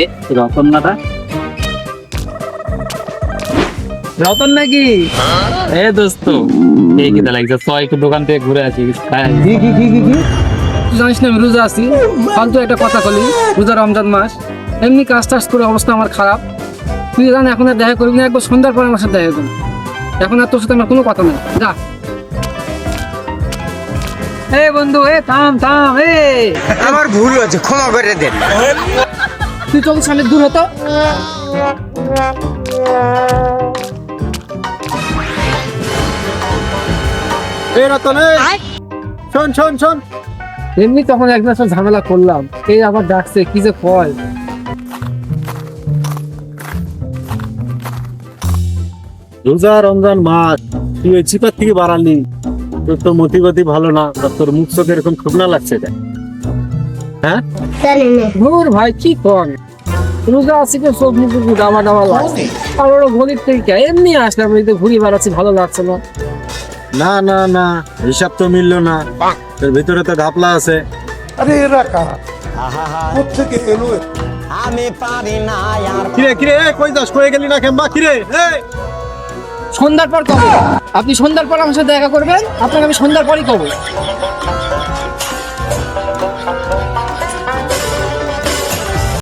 এ রতন নাটা রতন নাকি? এ দোস্ত এই কি লাগছে? ছয় একটু দোকান থেকে ঘুরে আসি। কি কি কি কি কি? জানিস না আমি রোজা আছি। ফালতু একটা কথা কলি রোজা রমজান মাস। এমনি কাজ টাজ করে অবস্থা আমার খারাপ। তুই জান এখন আর দেখা করবি না একবার সন্ধ্যার পরে আমার সাথে দেখা করবি। এখন আর তোর সাথে আমার কোনো কথা নেই। যা। এ বন্ধু এ থাম থাম এ। আমার ভুল হয়েছে ক্ষমা করে দেন তুই চোখ সামনে দূর হতো। রতন। শোন শোন শোন। এমনি তখন একদিন সাথে ঝামেলা করলাম। এই আবার ডাকছে কি যে কয়? রোজা রমজান মাস তুই ওই চিপার থেকে বাড়ালি। তোর তো মতিগতি ভালো না তোর মুখ চোখে এরকম শুকনা লাগছে কেন? হ্যাঁ? ধুর ভাই কি কর রোজা আছি তো সব মুখ ডামা ডামা লাগছে। আর ওরা গরিব থেকে এমনি আসলাম এই তো ঘুরি বেড়াচ্ছি ভালো লাগছে না। না না না হিসাব তো মিললো না। তোর ভিতরে তো ঘাপলা আছে। আরে এরা কারা? কোথেকে এলো আমি পারি না আর কিরে কিরে কই যাস? কই গেলি না কেমবা? কিরে এই! সন্ধ্যার পর কবে? আপনি সন্ধ্যার পর আমার সাথে দেখা করবেন? আপনাকে আমি সন্ধ্যার পরই কব।